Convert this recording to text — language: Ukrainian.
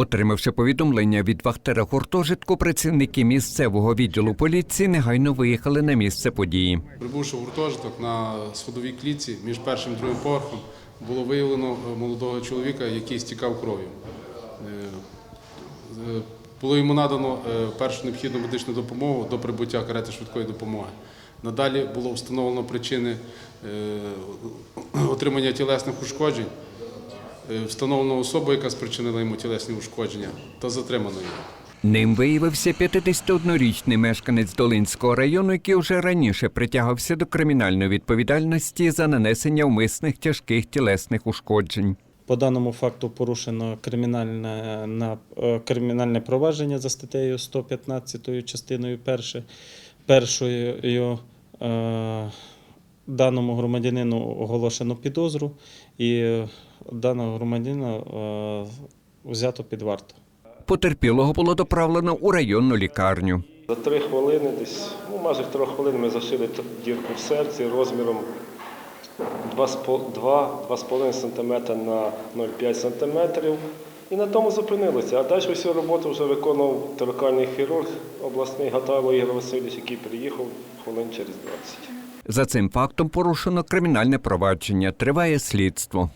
Отримавши повідомлення від вахтера гуртожитку, працівники місцевого відділу поліції негайно виїхали на місце події. Прибувши в гуртожиток на сходовій клітці між першим і другим поверхом, було виявлено е, молодого чоловіка, який стікав кров'ю. Е, е, Було йому надано першу необхідну медичну допомогу до прибуття карети швидкої допомоги. Надалі було встановлено причини отримання тілесних ушкоджень, встановлено особу, яка спричинила йому тілесні ушкодження, та затримано його. Ним виявився 51-річний мешканець Долинського району, який вже раніше притягався до кримінальної відповідальності за нанесення вмисних тяжких тілесних ушкоджень. По даному факту порушено кримінальне, на, е, кримінальне провадження за статтею 115 частиною перше, першою е, даному громадянину оголошено підозру і е, даного громадянина е, взято під варту. Потерпілого було доправлено у районну лікарню. За три хвилини, десь, ну майже в три хвилини ми зашили дірку в серці розміром 2,5 см на 0,5 см. І на тому зупинилися. А далі всю роботу вже виконував торакальний хірург обласний Гатайло Ігор Васильович, який приїхав хвилин через 20. За цим фактом порушено кримінальне провадження. Триває слідство.